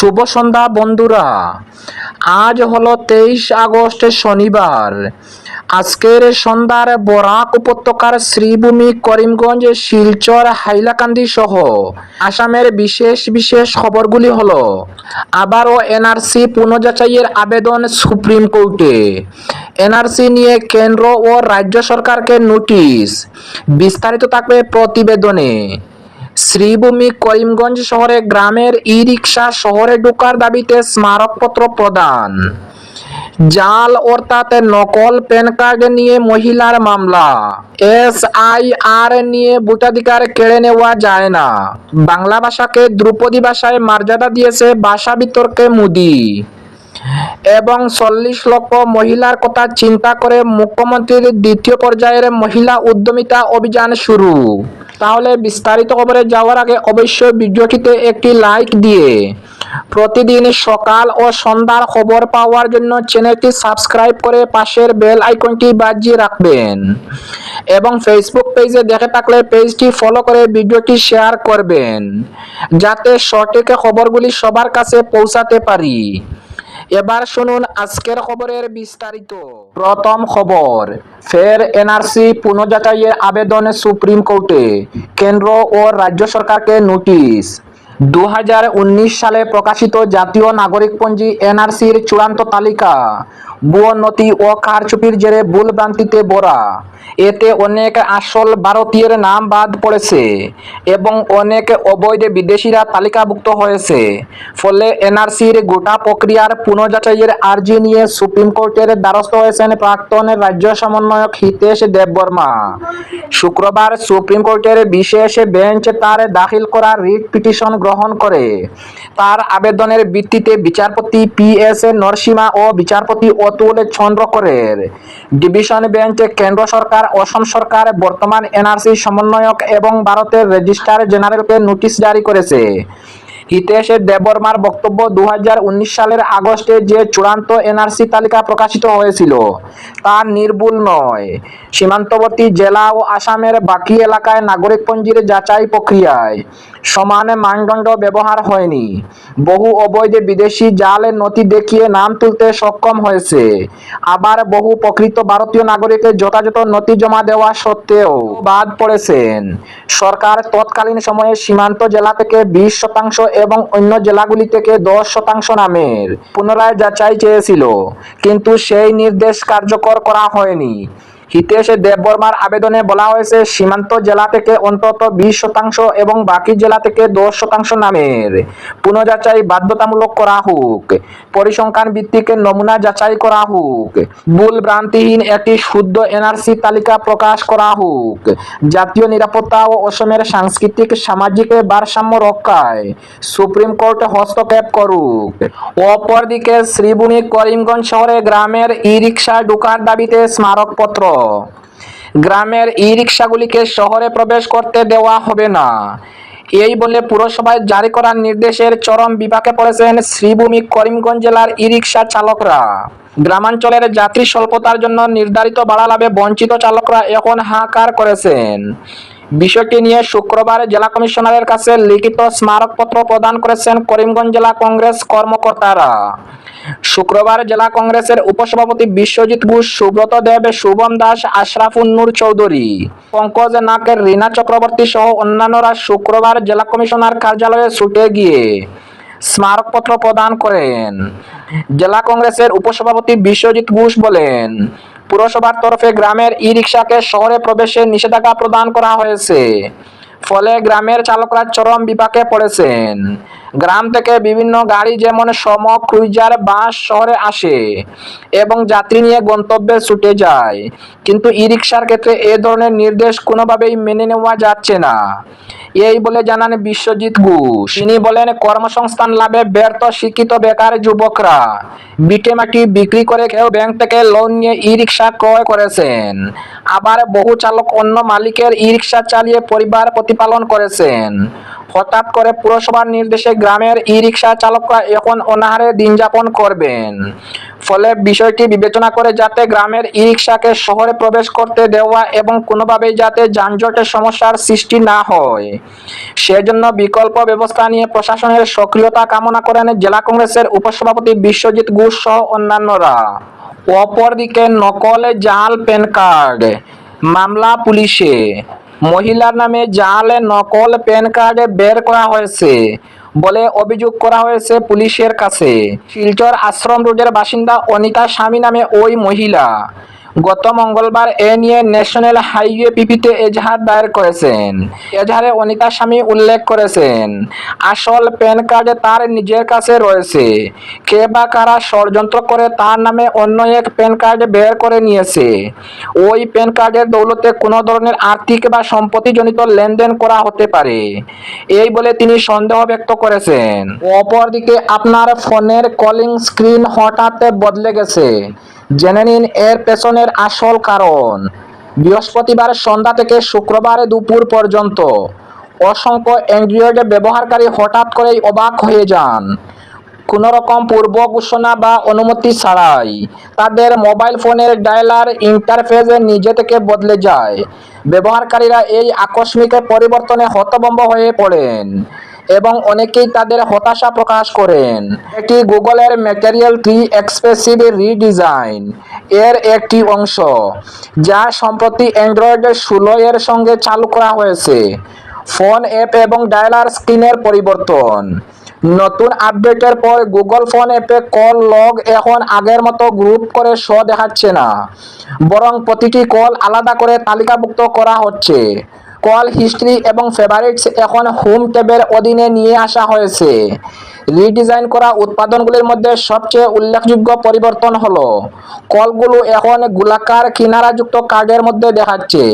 শুভ সন্ধ্যা, বন্ধুরা। আজ হলো তেইশ আগস্ট, শনিবার। আজকের সন্ধ্যার বরাক উপত্যকার শ্রীভূমি করিমগঞ্জ, শিলচর, হাইলাকান্দি সহ আসামের বিশেষ বিশেষ খবরগুলি হলো, আবারও এনআরসি পুনঃযাচাইয়ের আবেদন সুপ্রিম কোর্টে। এনআরসি নিয়ে কেন্দ্র ও রাজ্য সরকারকে নোটিশ। বিস্তারিত থাকবে প্রতিবেদনে। শ্রীভূমি করিমগঞ্জ শহরে গ্রামের ই রিক্সা শহরে ঢোকার দাবিতে স্মারকপত্র প্রদান। জাল অর্থাৎ নকল প্যান কার্ড নিয়ে মহিলার মামলা। এস আই আর নিয়ে ভোটাধিকার কেড়ে নেওয়া যায় না। বাংলা ভাষাকে দ্রুপদী ভাষায় মর্যাদা দিয়েছে ভাষা বিতর্কে মোদি। এবং চল্লিশ লক্ষ মহিলার কথা চিন্তা করে মুখ্যমন্ত্রীর দ্বিতীয় পর্যায়ের মহিলা উদ্যমিতা অভিযান শুরু। তাহলে বিস্তারিত খবরে যাওয়ার আগে অবশ্যই ভিডিওটিতে একটি লাইক দিয়ে প্রতিদিন সকাল ও সন্ধ্যার খবর পাওয়ার জন্য চ্যানেলটি সাবস্ক্রাইব করে পাশের বেল আইকনটি বাজিয়ে রাখবেন এবং ফেসবুক পেজে দেখে থাকলে পেজটি ফলো করে ভিডিওটি শেয়ার করবেন যাতে সঠিক খবরগুলি সবার কাছে পৌঁছাতে পারি। এবার শুনুন আজকের খবরের বিস্তারিত। প্রথম খবর, ফের এনআরসি পুনঃযাচাইয়ের আবেদনে সুপ্রিম কোর্টে। কেন্দ্র ও রাজ্য সরকারকে নোটিশ। দু হাজার উনিশ সালে প্রকাশিত জাতীয় নাগরিকপঞ্জি এনআরসির চূড়ান্ত তালিকা। বুয়নতি ও কারচুপির জেরে ভুলভ্রান্তিতে ভরা। এতে অনেক আসল ভারতীয়ের নাম বাদ পড়েছে এবং অনেক অবৈধ বিদেশিরা তালিকাভুক্ত হয়েছে। ফলে এনআরসির গোটা প্রক্রিয়ার পুনঃযাচাইয়ের আর্জি নিয়ে সুপ্রিম কোর্টের দ্বারস্থ হয়েছেন প্রাক্তন রাজ্য সমন্বয়ক হিতেশ দেববর্মা। শুক্রবার সুপ্রিম কোর্টের বিশেষ বেঞ্চ তার দাখিল করা রিট পিটিশন গ্রহণ করে। তার আবেদনের ভিত্তিতে বিচারপতি পি এস এ নরসিমা ও বিচারপতি অতুল চন্দ্রকরের ডিভিশন বেঞ্চ কেন্দ্র সরকার, অসম সরকার, বর্তমান এনআরসি সমন্বয়ক এবং ভারতের রেজিস্ট্রার জেনারেলকে নোটিশ জারি করেছে। হিতেশ দেববর্মার বক্তব্য দু হাজার উনিশ সালের আগস্টে যে চূড়ান্ত এনআরসি তালিকা প্রকাশিত হয়েছিল, তা নির্ভুল নয়। সীমান্তবর্তী জেলা ও আসামের বাকি এলাকায় নাগরিকপঞ্জির যাচাই প্রক্রিয়ায় সমান মানদণ্ড ব্যবহার হয়নি। বহু অবৈধ বিদেশি জাল নথি দেখিয়ে নাম তুলতে সক্ষম হয়েছে। আবার বহু প্রকৃত ভারতীয় নাগরিকের যথাযথ নথি জমা দেওয়া সত্ত্বেও বাদ পড়েছেন। সরকার তৎকালীন সময়ে সীমান্ত জেলা থেকে বিশ শতাংশ এবং অন্য জেলাগুলি থেকে দশ শতাংশ নামের। পুনরায় যাচাই চেয়েছিল, কিন্তু সেই নির্দেশ কার্যকর করা হয়নি। হিতেশ দেববর্মার আবেদনে বলা হয়েছে, সীমান্ত জেলা থেকে অন্তত বিশ শতাংশ এবং বাকি জেলা থেকে দশ শতাংশ নামের পুনঃযাচাই বাধ্যতামূলক করা হোক। পরিসংখ্যান ভিত্তিক নমুনা যাচাই করা হোক। ভুল ভ্রান্তিহীন একটি শুদ্ধ এনআরসি তালিকা প্রকাশ করা হোক। জাতীয় নিরাপত্তা ও অসমের সাংস্কৃতিক, সামাজিক ভারসাম্য রক্ষায় সুপ্রিম কোর্ট হস্তক্ষেপ করুক। অপরদিকে শ্রীভূমি করিমগঞ্জ শহরে গ্রামের ই রিক্সা ঢোকার দাবিতে স্মারকপত্র গ্রামের ই রিক্সাগুলিকে শহরে প্রবেশ করতে দেওয়া হবে না। এই বলে পুরসভায় জারি করার নির্দেশের চরম বিপাকে পড়েছেন শ্রীভূমি করিমগঞ্জ জেলার ই রিক্সা চালকরা। গ্রামাঞ্চলের যাত্রী স্বল্পতার জন্য নির্ধারিত ভাড়া লাভে বঞ্চিত চালকরা এখন হাহাকার করেছেন। বিষয়টি নিয়ে শুক্রবার জেলা কমিশনারের কাছে লিখিত স্মারকপত্র প্রদান করেছেন করিমগঞ্জ জেলা কংগ্রেস কর্মকর্তারা। শুক্রবার জেলা কংগ্রেসের উপসভাপতি বিশ্বজিৎ ঘোষ, সুব্রত দেব, শুভম দাস, আশরাফুন্নুর চৌধুরী, পঙ্কজ নাকের রীনা চক্রবর্তী সহ অন্যান্যরা শুক্রবার জেলা কমিশনার কার্যালয়ে ছুটে গিয়ে স্মারকপত্র প্রদান করেন। জেলা কংগ্রেসের উপসভাপতি বিশ্বজিৎ ঘোষ বলেন পুরসভার তরফে গ্রামের ই রিক্সাকে শহরে প্রবেশে নিষেধাজ্ঞা প্রদান করা হয়েছে। ফলে গ্রামের চালকরা চরম বিপাকে পড়েছেন। গ্রাম থেকে বিভিন্ন গাড়ি যেমন সম, ক্রুইজার, বাস শহরে আসে এবং যাত্রী নিয়ে গন্তব্যে ছুটে যায়। কিন্তু ই রিক্সার ক্ষেত্রে এ ধরনের নির্দেশ কোনোভাবেই মেনে নেওয়া যাচ্ছে না। এই বলে জানান বিশ্বজিৎ ঘোষ। তিনি বলেন, কর্মসংস্থান লাভে ব্যর্থ শিক্ষিত বেকার যুবকরা। বিটে মাটি বিক্রি করে কেউ ব্যাংক থেকে লোন নিয়ে ই রিক্সা ক্রয় করেছেন। আবার বহু চালক অন্য মালিকের ই রিক্সা চালিয়ে পরিবার প্রতিপালন করেছেন। হঠাৎ করে পুরসভার নির্দেশে গ্রামের ই রিক্সা চালকরা এখন অনাহারে দিন যাপন করবেন। ফলে বিষয়টি বিবেচনা করে যাতে গ্রামের ই রিক্সাকে শহরে প্রবেশ করতে দেওয়া এবং কোনোভাবেই যাতে যানজটের সমস্যার সৃষ্টি না হয়। সেজন্য বিকল্প ব্যবস্থা নিয়ে প্রশাসনের সক্রিয়তা কামনা করেন জেলা কংগ্রেসের উপসভাপতি বিশ্বজিৎ ঘোষ সহ অন্যান্যরা। অপরদিকে নকল জাল প্যান কার্ড, মামলা পুলিশে। মহিলার নামে জাল নকল প্যান কার্ড বের করা হয়েছে। বলে অভিযোগ করা হয়েছে পুলিশের কাছে। শিলচর আশ্রম রোডের বাসিন্দা অনিতা স্বামী নামে ওই মহিলা। গত মঙ্গলবার এ নিয়ে ন্যাশনাল হাইওয়ে পিপিতে এজাহার দায়ের করেছেন। এজাহারে অনিতা স্বামী উল্লেখ করেছেন, আসল প্যান কার্ড তার নিজের কাছে রয়েছে। কে বা কারা ষড়যন্ত্র করে তার নামে অন্য এক প্যান কার্ড বের করে নিয়েছে। ওই প্যান কার্ডের দৌলতে কোনো ধরনের আর্থিক বা সম্পত্তিজনিত লেনদেন করা হতে পারে। এই বলে তিনি সন্দেহ ব্যক্ত করেছেন। অপরদিকে আপনার ফোনের কলিং স্ক্রিন হঠাৎ বদলে গেছে। জেনে নিন এর পেছনের আসল কারণ। বৃহস্পতিবার সন্ধ্যা থেকে শুক্রবার দুপুর পর্যন্ত অসংখ্য অ্যান্ড্রয়েড ব্যবহারকারী হঠাৎ করেই অবাক হয়ে যান। কোনো রকম পূর্ব ঘোষণা বা অনুমতি ছাড়াই তাদের মোবাইল ফোনের ডায়ালার ইন্টারফেস নিজে থেকে বদলে যায়। ব্যবহারকারীরা এই আকস্মিক পরিবর্তনে হতভম্ব হয়ে পড়েন। এবং অনেকেই তাদের হতাশা প্রকাশ করেন। এটি গুগলের ম্যাটেরিয়াল থ্রি এক্সপ্রেসিভ রিডিজাইন। এর একটি অংশ, যা সম্প্রতি অ্যান্ড্রয়েড ষোলো এর সঙ্গে চালু করা হয়েছে। ফোন অ্যাপ এবং ডায়ালার স্ক্রিনের পরিবর্তন। নতুন আপডেটের পর গুগল ফোন অ্যাপে কল লগ এখন আগের মতো গ্রুপ করে শো দেখাচ্ছে না। বরং প্রতিটি কল আলাদা করে তালিকাভুক্ত করা হচ্ছে। কল হিস্ট্রি এবং ফেভারিটস এখন হোম ট্যাবের অধীনে নিয়ে আসা হয়েছে। রিডিজাইন করা উৎপাদনগুলির মধ্যে সবচেয়ে উল্লেখযোগ্য পরিবর্তন হলো, কলগুলো এখন গোলাকার কিনারাযুক্ত কার্ডের মধ্যে দেখাচ্ছে।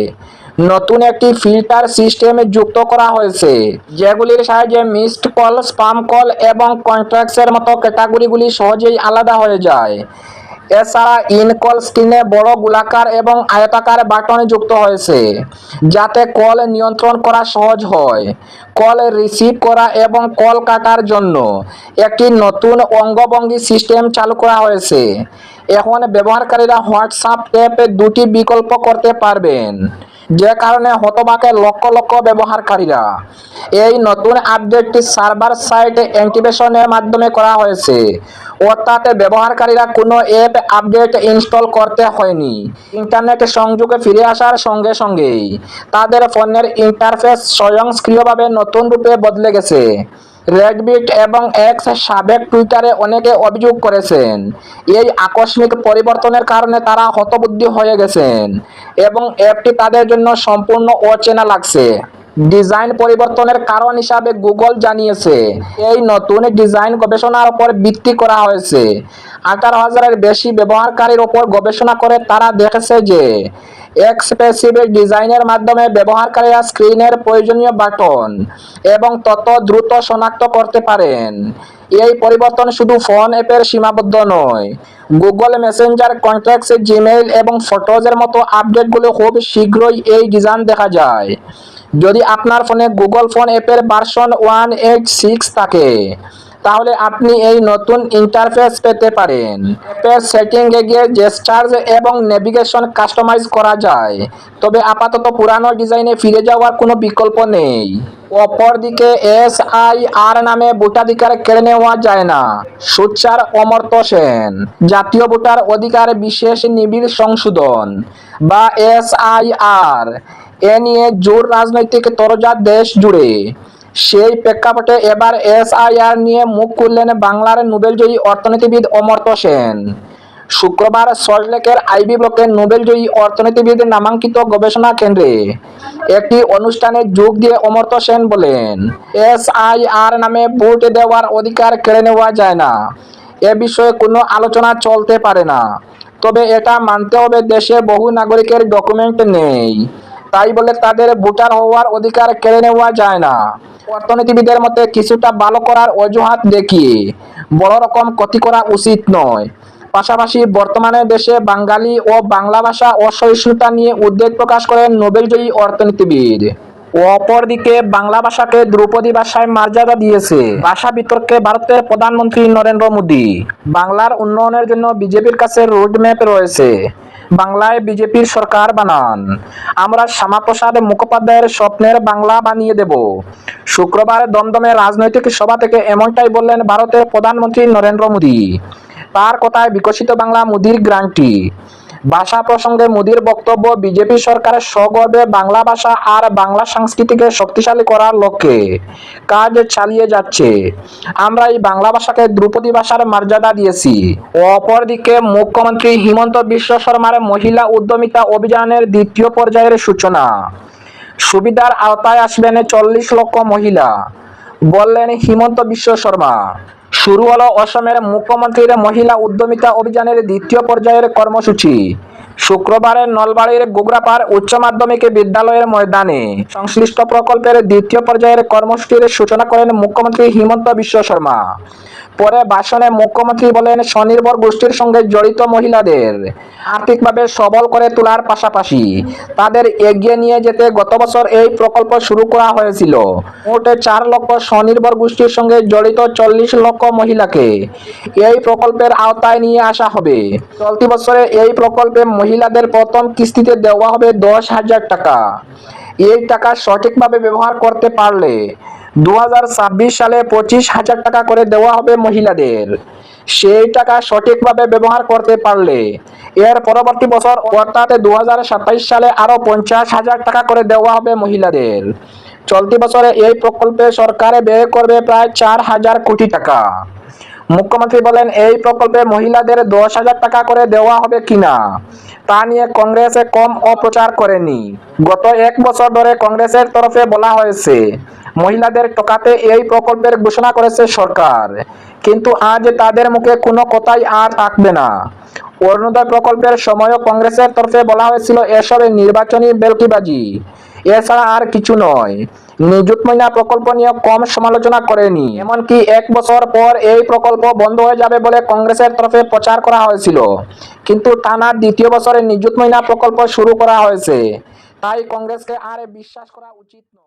নতুন একটি ফিল্টার সিস্টেম যুক্ত করা হয়েছে, যেগুলির সাহায্যে মিসড কল, স্পাম কল এবং কন্ট্রাক্টসের মতো ক্যাটাগরিগুলি সহজেই আলাদা হয়ে যায়। এছাড়া ইনকল স্ক্রিনে বড় গোলাকার এবং আয়তাকার বাটন যুক্ত হয়েছে, যাতে কল নিয়ন্ত্রণ করা সহজ হয়। কল রিসিভ করা এবং কল কাটার জন্য একটি নতুন অঙ্গভঙ্গি সিস্টেম চালু করা হয়েছে। এখন ব্যবহারকারীরা হোয়াটসঅ্যাপ অ্যাপে দুটি বিকল্প করতে পারবেন। যে কারণে হতবাকে লক্ষ লক্ষ ব্যবহারকারীরা এই নতুন আপডেটটি সার্ভার সাইট অ্যাক্টিভেশনের মাধ্যমে করা হয়েছে। অর্থাৎ ব্যবহারকারীরা কোনো অ্যাপ আপডেট ইনস্টল করতে হয়নি। ইন্টারনেট সংযোগে ফিরে আসার সঙ্গে সঙ্গেই তাদের ফোনের ইন্টারফেস স্বয়ংক্রিয়ভাবে নতুন রূপে বদলে গেছে। রেডবিট এবং এক্স সাবেক টুইটারে অনেকে অভিযোগ করেছেন। এই আকস্মিক পরিবর্তনের কারণে তারা হতবুদ্ধি হয়ে গেছেন এবং অ্যাপটি তাদের জন্য সম্পূর্ণ অচেনা লাগছে। ডিজাইন পরিবর্তনের কারণ হিসাবে গুগল জানিয়েছে, এই নতুন ডিজাইন গবেষণার উপর ভিত্তি করা হয়েছে। আঠারো হাজারের বেশি ব্যবহারকারীর উপর গবেষণা করে তারা দেখেছে যে এক্সপ্রেসিভ ডিজাইনের মাধ্যমে ব্যবহারকারীরা স্ক্রিনের প্রয়োজনীয় বাটন এবং তত দ্রুত শনাক্ত করতে পারেন। এই পরিবর্তন শুধু ফোন অ্যাপের সীমাবদ্ধ নয় গুগল মেসেঞ্জার কন্ট্যাক্টস জিমেইল এবং ফটোজের মতো আপডেটগুলো খুব শীঘ্রই এই ডিজাইন দেখা যায়। যদি আপনার ফোনে গুগল ফোন অ্যাপের ভার্সন ওয়ান এইট সিক্স থাকে তাহলে আপনি এই নতুন ইন্টারফেস পেতে পারেন। অ্যাপের সেটিংয়ে গিয়ে জেস্টার্স এবং নেভিগেশন কাস্টমাইজ করা যায়। তবে আপাতত পুরানো ডিজাইনে ফিরে যাওয়ার কোনো বিকল্প নেই। অপরদিকে এস আই আর নামে ভোটাধিকার কেড়ে নেওয়া যায় না। সুচার অমর্ত্য সেন, জাতীয় ভোটার অধিকার বিশেষ নিবিড় সংশোধন বা এস আই আর এ নিয়ে জোর রাজনৈতিক তরজা দেশ জুড়ে। সেই প্রেক্ষাপটে এবার এসআইআর নিয়ে মুখ খুললেন বাংলার নোবেলজয়ী অর্থনীতিবিদ অমর্ত্য সেন। শুক্রবার সল্টলেকের আইবি ব্লকের নোবেলজয়ী অর্থনীতিবিদ নামাঙ্কিত গবেষণা কেন্দ্রে একটি অনুষ্ঠানে যোগ দিয়ে অমর্ত্য সেন বলেন, এসআইআর নামে ভোট দেওয়ার অধিকার কেড়ে নেওয়া যায় না। এ বিষয়ে কোনো আলোচনা চলতে পারে না। তবে এটা মানতে হবে দেশে বহু নাগরিকের ডকুমেন্ট নেই। তাই বলে তাদের ভোটার হওয়ার অধিকার কেড়ে নেওয়া যায় না। অর্থনীতিবিদের মতে কিছুটা ভালো করার অজুহাত দেখিয়ে বড় রকম ক্ষতি করা উচিত নয়। পাশাপাশি বর্তমানে দেশে বাঙালি ও বাংলা ভাষা অসহিষ্ণুতা নিয়ে উদ্বেগ প্রকাশ করেন নোবেলজয়ী অর্থনীতিবিদ। অপরদিকে বাংলা ভাষাকে দ্রৌপদী ভাষায় মর্যাদা দিয়েছে। ভাষা বিতর্কে ভারতের প্রধানমন্ত্রী নরেন্দ্র মোদী। বাংলার উন্নয়নের জন্য বিজেপির কাছে রোডম্যাপ রয়েছে। বাংলায় বিজেপির সরকার বানান। আমরা শ্যামাপ্রসাদ মুখোপাধ্যায়ের স্বপ্নের বাংলা বানিয়ে দেব। শুক্রবার দমদমে রাজনৈতিক সভা থেকে এমনটাই বললেন ভারতের প্রধানমন্ত্রী নরেন্দ্র মোদী। তার কথায় বিকশিত বাংলা মোদীর গ্রান্টি ভাষা প্রসঙ্গে মোদীর বক্তব্য, বিজেপি সরকারের সগর্বে বাংলা ভাষা আর বাংলা সংস্কৃতিকে শক্তিশালী করার লক্ষ্যে কাজ চালিয়ে যাচ্ছে। আমরা এই বাংলা ভাষাকে দ্রুপদী ভাষার মর্যাদা দিয়েছি। অপরদিকে মুখ্যমন্ত্রী হিমন্ত বিশ্ব শর্মার মহিলা উদ্যমিতা অভিযানের দ্বিতীয় পর্যায়ের সূচনা। সুবিধার আওতায় আসবেন চল্লিশ লক্ষ মহিলা। বললেন হিমন্ত বিশ্ব শর্মা। শুরু হলো অসমের মুখ্যমন্ত্রীর মহিলা উদ্যমিতা অভিযানের দ্বিতীয় পর্যায়ের কর্মসূচি। শুক্রবারের নলবাড়ির গোগরাপাড় উচ্চ মাধ্যমিক বিদ্যালয়ের ময়দানে সংশ্লিষ্ট প্রকল্পের দ্বিতীয় পর্যায়ের কর্মসূচির সূচনা করেন মুখ্যমন্ত্রী হিমন্ত বিশ্ব শর্মা। পরে ভাষণে মুখ্যমন্ত্রী বলেন, স্বনির্ভর গোষ্ঠীর সঙ্গে জড়িত মহিলাদের আর্থিকভাবে সবল করে তোলার পাশাপাশি তাদের এগিয়ে নিয়ে যেতে গত বছর এই প্রকল্প শুরু করা হয়েছিল। মোট চার লক্ষ স্বনির্ভর গোষ্ঠীর সঙ্গে জড়িত চল্লিশ লক্ষ মহিলাকে এই প্রকল্পের আওতায় নিয়ে আসা হবে। চলতি বছরে এই প্রকল্পে মহিলাদের প্রথম কিস্তিতে দেওয়া হবে দশ হাজার টাকা। এই টাকা সঠিকভাবে ব্যবহার করতে পারলে দু হাজার ছাব্বিশ সালে পঁচিশ হাজার টাকা করে দেওয়া হবে মহিলাদের। সেই টাকা সঠিকভাবে ব্যবহার করতে পারলে, এর পরবর্তী বছর অর্থাৎ দু সালে আরও পঞ্চাশ হাজার টাকা করে দেওয়া হবে মহিলাদের। চলতি বছরে এই প্রকল্পে সরকারে ব্যয় করবে প্রায় চার হাজার কোটি টাকা। মুখ্যমন্ত্রী বলেন, এই প্রকল্পে মহিলাদের দশ হাজার টাকা করে দেওয়া হবে কিনা? তা নিয়ে কংগ্রেসে কম অপ্রচার করেনি। গত এক বছর ধরে কংগ্রেসের তরফে বলা হয়েছে, মহিলাদের টকাতে এই প্রকল্পের ঘোষণা করেছে সরকার। কিন্তু আজ তাদের মুখে কোনো কথাই আর থাকবে না। অরুণোদয় প্রকল্পের সময়ও কংগ্রেসের তরফে বলা হয়েছিল, এসব নির্বাচনী বেলকিবাজি। এছাড়া আর কিছু নয়। নিযুত মহিলা প্রকল্প নিয়ে কম সমালোচনা করেনি। এমনকি এক বছর পর এই প্রকল্প বন্ধ হয়ে যাবে বলে কংগ্রেসের তরফে প্রচার করা হয়েছিল। কিন্তু টানা দ্বিতীয় বছরে নিযুত মহিলা প্রকল্প শুরু করা হয়েছে। তাই কংগ্রেসকে আর বিশ্বাস করা উচিত নয়।